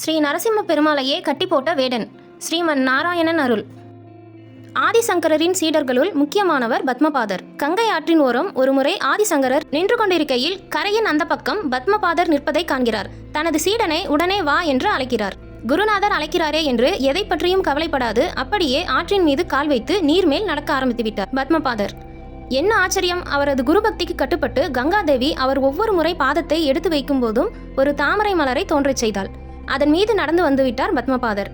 ஸ்ரீ நரசிம்ம பெருமாளையே கட்டி போட்ட வேடன் ஸ்ரீமன் நாராயணன் அருள். ஆதிசங்கரரின் சீடர்களுள் முக்கியமானவர் பத்மபாதர். கங்கை ஆற்றின் ஓரம் ஒருமுறை ஆதிசங்கரர் நின்று கொண்டிருக்கையில் கரையின் அந்த பக்கம் பத்மபாதர் நிற்பதை காண்கிறார். தனது சீடனை உடனே வா என்று அழைக்கிறார். குருநாதர் அழைக்கிறாரே என்று எதை பற்றியும் கவலைப்படாது அப்படியே ஆற்றின் மீது கால் வைத்து நீர் மேல் நடக்க ஆரம்பித்து விட்டார் பத்மபாதர். என்ன ஆச்சரியம் அவரது குருபக்திக்கு கட்டுப்பட்டு கங்காதேவி அவர் ஒவ்வொரு முறை பாதத்தை எடுத்து வைக்கும் போதும் ஒரு தாமரை மலரை தோன்றச் செய்தாள். அதன் மீது நடந்து வந்துவிட்டார் பத்மபாதர்.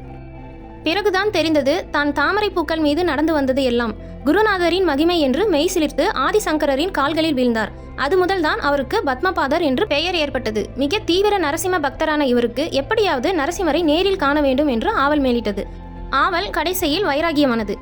பிறகுதான் தெரிந்தது தான் தாமரை பூக்கள் மீது நடந்து வந்தது எல்லாம் குருநாதரின் மகிமை என்று மெய் சிலிர்த்து ஆதிசங்கரரின் கால்களில் வீழ்ந்தார். அது முதல்தான் அவருக்கு பத்மபாதர் என்று பெயர் ஏற்பட்டது. மிக தீவிர நரசிம்ம பக்தரான இவருக்கு எப்படியாவது நரசிம்மரை நேரில் காண வேண்டும் என்று ஆவல் மேலிட்டது. ஆவல் கடைசியில் வைராகியமானது.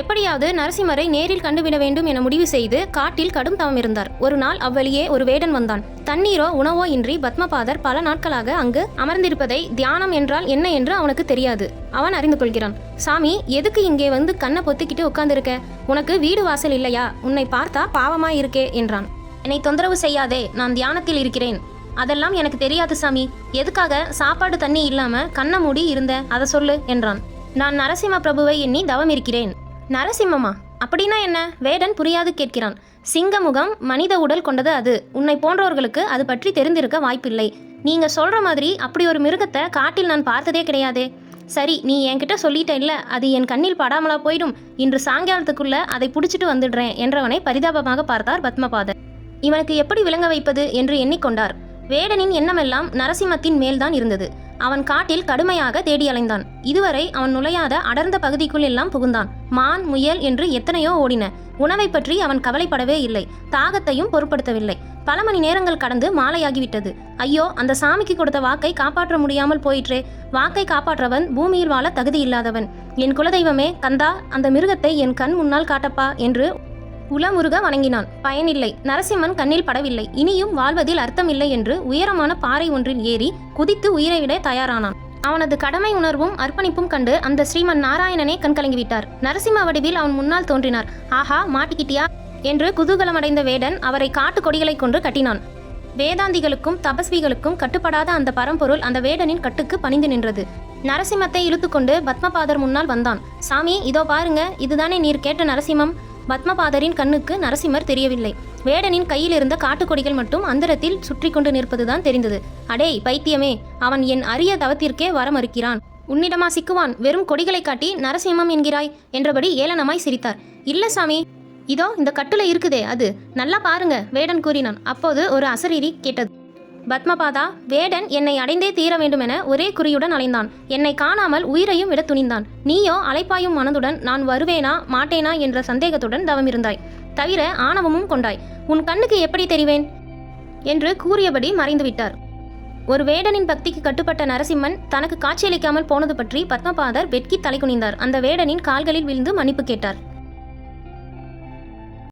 எப்படியாவது நரசிம்மரை நேரில் கண்டுவிட வேண்டும் என முடிவு செய்து காட்டில் கடும் தவம் இருந்தார். ஒரு நாள் அவ்வழியே ஒரு வேடன் வந்தான். தண்ணீரோ உணவோ இன்றி பத்மபாதர் பல நாட்களாக அங்கு அமர்ந்திருப்பதை தியானம் என்றால் என்ன என்று அவனுக்கு தெரியாது. அவன் அறிந்து கொள்கிறான். சாமி எதுக்கு இங்கே வந்து கண்ணை பொத்திக்கிட்டு உட்கார்ந்திருக்க? உனக்கு வீடு வாசல் இல்லையா? உன்னை பார்த்தா பாவமா இருக்கே என்றான். என்னை தொந்தரவு செய்யாதே நான் தியானத்தில் இருக்கிறேன். அதெல்லாம் எனக்கு தெரியாது சாமி. எதுக்காக? சாப்பாடு தண்ணி இல்லாம கண்ணை மூடி இருந்த அதை சொல்லு என்றான். நான் நரசிம்ம பிரபுவை எண்ணி தவம் இருக்கிறேன். நரசிம்மமா அப்படின்னா என்ன? வேடன் புரியாது கேட்கிறான். சிங்கமுகம் மனித உடல் கொண்டது அது. உன்னை போன்றவர்களுக்கு அது பற்றி தெரிந்திருக்க வாய்ப்பில்லை. நீங்க சொல்ற மாதிரி அப்படி ஒரு மிருகத்தை காட்டில் நான் பார்த்ததே கிடையாதே. சரி நீ என்கிட்ட சொல்லிட்ட இல்ல அது என் கண்ணில் படாமலா போயிடும். இன்று சாயங்காலத்துக்குள்ள அதை புடிச்சிட்டு வந்துடுறேன் என்றவனை பரிதாபமாக பார்த்தார் பத்மபாதர் இவனுக்கு எப்படி விளங்க வைப்பது என்று எண்ணிக்கொண்டார். வேடனின் எண்ணமெல்லாம் நரசிம்மத்தின் மேல்தான் இருந்தது. அவன் காட்டில் கடுமையாக தேடி அலைந்தான். இதுவரை அவன் நுழையாத அடர்ந்த பகுதிக்குள் எல்லாம் புகுந்தான். மான் முயல் என்று எத்தனையோ ஓடின. உணவை பற்றி அவன் கவலைப்படவே இல்லை. தாகத்தையும் பொருட்படுத்தவில்லை. பல மணி நேரங்கள் கடந்து மாலையாகிவிட்டது. ஐயோ அந்த சாமிக்கு கொடுத்த வாக்கை காப்பாற்ற முடியாமல் போயிற்றே. வாக்கை காப்பாற்றவன் பூமியில் வாழ தகுதி இல்லாதவன். என் குலதெய்வமே கந்தா அந்த மிருகத்தை என் கண் முன்னால் காட்டப்பா என்று உளமுருக வணங்கினான். பயனில்லை. நரசிம்மன் கண்ணில் படவில்லை. இனியும் வாழ்வதில் அர்த்தமில்லை என்று உயரமான பாறை ஒன்றில் ஏறி குதித்து உயிரை விட தயாரானான். அவனது கடமை உணர்வும் அர்ப்பணிப்பும் கண்டு அந்த ஸ்ரீமன் நாராயணனே கண்கலங்கிவிட்டார். நரசிம்ம வடிவில் அவன் முன்னால் தோன்றினார். ஆஹா மாட்டிக்கிட்டியா? என்று குதூகலமடைந்த வேடன் அவரை காட்டு கொடிகளை கொண்டு கட்டினான். வேதாந்திகளுக்கும் தபஸ்விகளுக்கும் கட்டுப்படாத அந்த பரம்பொருள் அந்த வேடனின் கட்டுக்கு பணிந்து நின்றது. நரசிம்மத்தை இழுத்துக்கொண்டு பத்மபாதர் முன்னால் வந்தான். சாமி இதோ பாருங்க இதுதானே நீர் கேட்ட நரசிம்மம்? பத்மபாதரின் கண்ணுக்கு நரசிம்மர் தெரியவில்லை. வேடனின் கையில் இருந்த காட்டுக்கொடிகள் மட்டும் அந்தரத்தில் சுற்றி கொண்டு நிற்பதுதான் தெரிந்தது. அடேய் பைத்தியமே அவன் என் அரிய தவத்திற்கே வர மறுக்கிறான் உன்னிடமா சிக்குவான் வெறும் கொடிகளை காட்டி நரசிம்மம் என்கிறாய் என்றபடி ஏளனமாய் சிரித்தார். இல்ல சாமி இதோ இந்த கட்டுல இருக்குதே அது. நல்லா பாருங்க வேடன் கூறினான். அப்போது ஒரு அசரீரி கேட்டது. பத்மபாதா வேடன் என்னை அடைந்தே தீர வேண்டுமென ஒரே குறியுடன் அலைந்தான். என்னை காணாமல் உயிரையும் விட துணிந்தான். நீயோ அலைப்பாயும் மனதுடன் நான் வருவேனா மாட்டேனா என்ற சந்தேகத்துடன் தவமிருந்தாய். தவிர ஆணவமும் கொண்டாய். உன் கண்ணுக்கு எப்படி தெரிவேன்? என்று கூறியபடி மறைந்துவிட்டார். ஒரு வேடனின் பக்திக்கு கட்டுப்பட்ட நரசிம்மன் தனக்கு காட்சியளிக்காமல் போனது பற்றி பத்மபாதர் வெட்கி தலை குனிந்தார். அந்த வேடனின் கால்களில் விழுந்து மன்னிப்பு கேட்டார்.